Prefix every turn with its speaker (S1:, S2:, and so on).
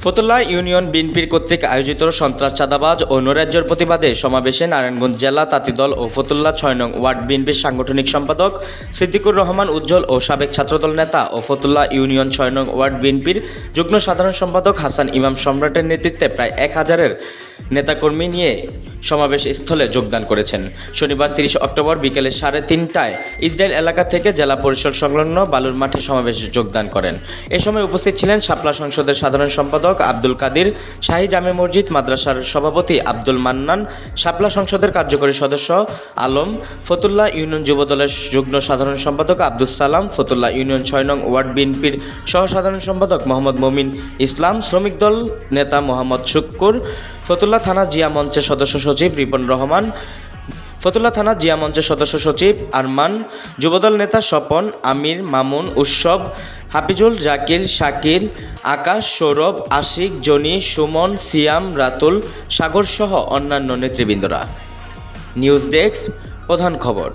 S1: Fatullah union বিএনপির কর্তৃক আয়োজিত সন্ত্রাস চাঁদাবাজ ও নৈরাজ্যের প্রতিবাদে সমাবেশে নারায়ণগঞ্জ জেলা তাঁতিদল ও ফতুল্লা ছয় নং ওয়ার্ড বিএনপির সাংগঠনিক সম্পাদক সিদ্দিকুর রহমান উজ্জ্বল ও সাবেক ছাত্রদল নেতা ও ফতুল্লা ইউনিয়ন ছয় নং ওয়ার্ড বিএনপির যুগ্ম সাধারণ সম্পাদক হাসান ইমাম সম্রাটের নেতৃত্বে প্রায় এক হাজারের নেতাকর্মী নিয়ে সমাবেশ স্থলে যোগদান করেছেন। শনিবার তিরিশ অক্টোবর বিকেলে সাড়ে তিনটায় ইসরায়েল এলাকা থেকে জেলা পরিষদ সংলগ্ন বালুর মাঠে সমাবেশে যোগদান করেন। এ সময় উপস্থিত ছিলেন শাপলা সংসদের সাধারণ সম্পাদক আব্দুল কাদির, শাহী জামে মসজিদ মাদ্রাসার সভাপতি আব্দুল মান্নান, শাপলা সংসদের কার্যকরী সদস্য আলম ফতুল্লা ইউনিয়ন যুবদলের যুগ্ম সাধারণ সম্পাদক আব্দুল সালাম ফতুল্লা ইউনিয়ন ছয় নং ওয়ার্ড বিএনপির সহ সাধারণ সম্পাদক মোহাম্মদ মমিন ইসলাম, শ্রমিক দল নেতা মোহাম্মদ শুক্কুর ফতুল্লা থানা জিয়া মঞ্চের সদস্য সচিব রিপন রহমান, ফতুল্লা থানা জিয়া মঞ্চের সদস্য সচিব আরমান, যুবদল নেতা স্বপন, আমির, মামুন, উৎসব, হাফিজুল জাকির শাকিল, আকাশ, সৌরভ, আশিক, জনি, সুমন, সিয়াম, রাতুল সাগরসহ অন্যান্য নেতৃবৃন্দরা। নিউজ ডেস্ক, প্রধান খবর।